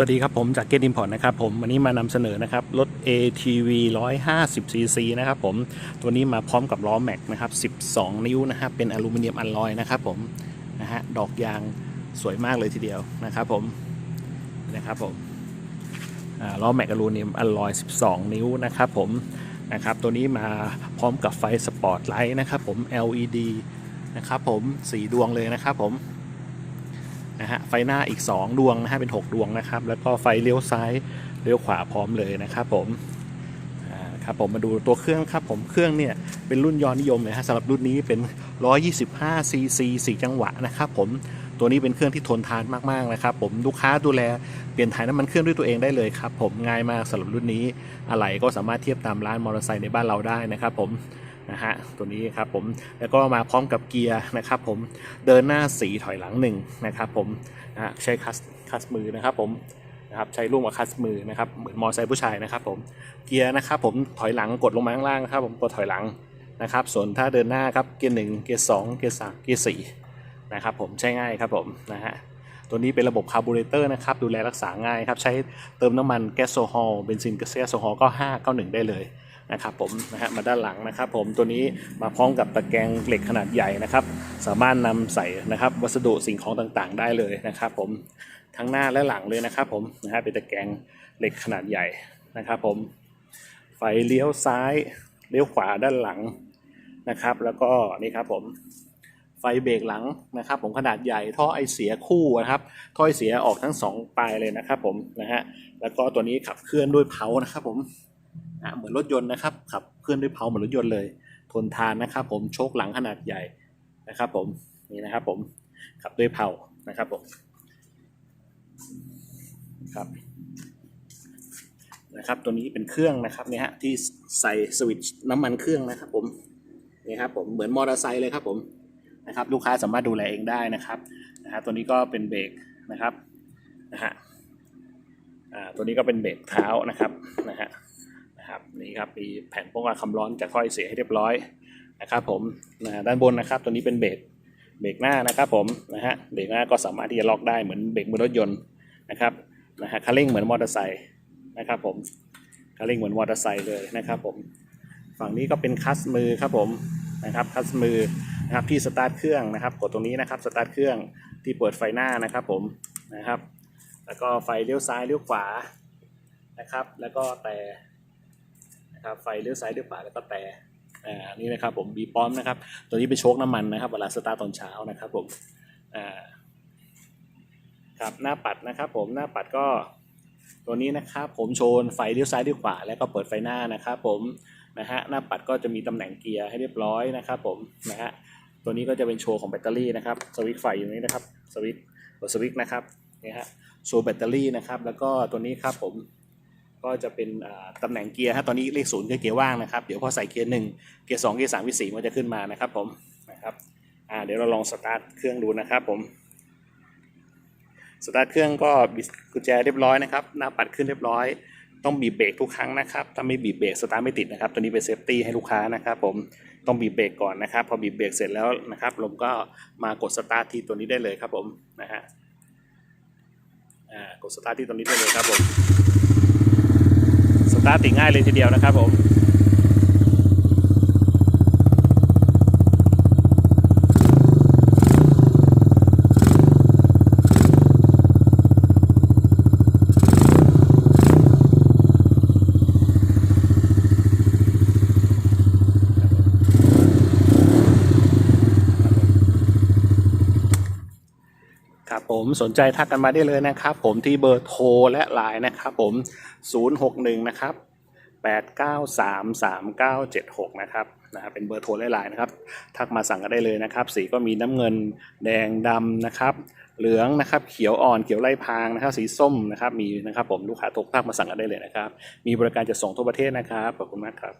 สวัสดีครับผมจากเก t อิมพอร์ตนะครับผมวันนี้มานำเสนอนะครับรถ ATV 150 cc นะครับผมตัวนี้มาพร้อมกับล้อแม็กนะครับ 12 นิ้วนะครับเป็นอลูมิเนียมอลลอยนะครับผมนะฮะดอกยางสวยมากเลยทีเดียวนะครับผมนะครับผมล้อแม็กอลูมิเนียมอลลอย 12 นิ้วนะครับผมนะครับตัวนี้มาพร้อมกับไฟสปอร์ตไลท์นะครับผม LED นะครับผมสีดวงเลยนะครับผม นะฮะไฟหน้าอีก 2 ดวงนะฮะเป็น 6 ดวงนะครับ แล้วก็ไฟเลี้ยวซ้ายเลี้ยวขวาพร้อมเลยนะครับผมครับผมมาดูตัวเครื่องครับผมเครื่องเนี่ยเป็นรุ่นยอดนิยมเลยฮะสำหรับรุ่นนี้เป็น 125 cc 4 จังหวะนะครับผมตัวนี้เป็นเครื่องที่ทนทานมากๆนะครับผมลูกค้าดูแลเปลี่ยนถ่ายน้ำมันเครื่องด้วยตัวเองได้เลยครับผมง่ายมากสำหรับรุ่นนี้อะไรก็สามารถเทียบตามร้านมอเตอร์ไซค์ในบ้านเราได้นะครับผม นะฮะตัวนี้ครับผมแล้วก็มาพร้อมกับเกียร์นะครับผมเดินหน้าสีถอยหลังหนึ่งนะครับผมนะใช้คัสคัสมือนะครับผมนะครับใช้ร่วมกับคัสมือนะครับเหมือนมอเตอร์ไซค์ผู้ชายนะครับผมเกียร์นะครับผมถอยหลังกดลงมาข้างล่างนะครับผมกดถอยหลังนะครับ ส่วนถ้าเดินหน้าครับเกียร์หนึ่งเกียร์สองเกียร์สามเกียร์สี่นะครับผมใช้ง่ายครับผมนะฮะตัวนี้เป็นระบบคาร์บูเรเตอร์นะครับดูแลรักษาง่ายครับใช้เติมน้ำมันแก๊สโซฮอลเบนซินแก๊สโซฮอลก็ 591 ได้เลย นะครับผมนะฮะมาด้านหลังนะครับผมตัวนี้มาพร้อมกับตะแกรงเหล็กขนาดใหญ่นะครับ สามารถนำใส่นะครับวัสดุสิ่งของต่างๆ ได้เลยนะครับผมทั้งหน้าและหลังเลยนะครับผมนะฮะเป็นตะแกรงเหล็กขนาดใหญ่นะครับผมไฟเลี้ยวซ้ายเลี้ยวขวาด้านหลังนะครับ แล้วก็นี่ครับผมไฟเบรกหลังนะครับ ผมขนาดใหญ่ท่อไอเสียคู่นะครับท่อไอเสียออกทั้งสองปลายเลยนะครับผมนะฮะแล้วก็ตัวนี้ขับเคลื่อนด้วยเพานะครับผม อะเหมือนรถยนต์นะครับขับเคลื่อนด้วยเพาเหมือนรถยนต์เลย ทนทานนะครับ ผมโชคหลังขนาดใหญ่นะครับ ผมนี่นะครับ ผมขับด้วยเพานะครับผมครับนะครับตัวนี้เป็นเครื่องนะครับเนี่ยฮะที่ใส่สวิตช์น้ำมันเครื่องนะครับผมนี่ครับผมเหมือนมอเตอร์ไซค์เลยครับผมนะครับลูกค้าสามารถดูแลเองได้นะครับนะฮะตัวนี้ก็เป็นเบรกนะครับนะฮะอ่าตัวนี้ก็เป็นเบรกเท้านะครับนะฮะ นะครับนี่ครับมีแผ่นป้องกันความร้อนจากถ้อยเสียให้เรียบร้อยนะครับผมนะด้านบนนะครับตัวนี้เป็นเบรกเบรกหน้านะครับผมนะฮะเบรกหน้าก็สามารถที่จะล็อกได้เหมือนเบรกมือรถยนต์นะครับนะฮะคันเร่งเหมือนมอเตอร์ไซค์นะครับผมคันเร่งเหมือนมอเตอร์ไซค์เลยนะครับผมฝั่งนี้ก็เป็นคัสมือครับผมนะครับคัสมือนะครับที่สตาร์ทเครื่องนะครับกดตรงนี้นะครับสตาร์ทเครื่องที่เปิดไฟหน้านะครับผมนะครับ แล้วก็ไฟเลี้ยวซ้ายเลี้ยวขวานะครับ แล้วก็แต่ นะครับไฟเลี้ยวซ้ายเลี้ยวขวาแล้วก็แต่อ่านี่นะครับผมบีป้อมนะครับ ตัวนี้เป็นโชคน้ำมันนะครับเวลาสตาร์ตอนเช้านะครับผมอ่าครับหน้าปัดนะครับผมหน้าปัดก็ตัวนี้นะครับผมโชว์ไฟเลี้ยวซ้ายเลี้ยวขวาแล้วก็เปิดไฟหน้านะครับผมนะฮะหน้าปัดก็จะมีตำแหน่งเกียร์ให้เรียบร้อยนะครับผมนะฮะตัวนี้ก็จะเป็นโชว์ของแบตเตอรี่นะครับสวิตช์ไฟอยู่นี้นะครับสวิตช์สวิตช์นะครับนี่ฮะโชว์แบตเตอรี่นะครับแล้วก็ตัวนี้ครับผม ก็จะเป็นตำแหน่งเกียร์ฮะตอนนี้เลขศูนย์คือเกียร์ว่างนะครับ เดี๋ยวพอใส่เกียร์หนึ่งเกียร์สองเกียร์สามเกียร์สี่มันจะขึ้นมานะครับผมนะครับอ่าเดี๋ยวเราลองสตาร์ทเครื่องดูนะครับผมสตาร์ทเครื่องก็บิดกุญแจเรียบร้อยนะครับหน้าปัดขึ้นเรียบร้อย ต้องบีบเบรกทุกครั้งนะครับถ้าไม่บีบเบรกสตาร์ทไม่ติดนะครับตัวนี้เป็นเซฟตี้ให้ลูกค้านะครับผมต้องบีบเบรกก่อนนะครับ พอบีบเบรกเสร็จแล้วนะครับผมก็มากดสตาร์ทที่ตัวนี้ได้เลยครับผมนะฮะอ่ากดสตาร์ทที่ตัวนี้ได้เลยครับผม ตาร์ทติดง่ายเลยทีเดียวนะครับผม ผมสนใจทักกันมาได้เลยนะครับ ผมที่เบอร์โทรและไลน์นะครับผม 061 นะครับ 8933976 นะครับนะครับเป็นเบอร์โทรและไลน์นะครับ ทักมาสั่งกันได้เลยนะครับ สีก็มีน้ำเงินแดงดำนะครับ เหลืองนะครับ เขียวอ่อนเขียวไล่พรางนะครับ สีส้มนะครับ มีนะครับ ผมลูกค้าทุกทักมาสั่งกันได้เลยนะครับ มีบริการจะส่งทั่วประเทศนะครับขอบคุณมากครับ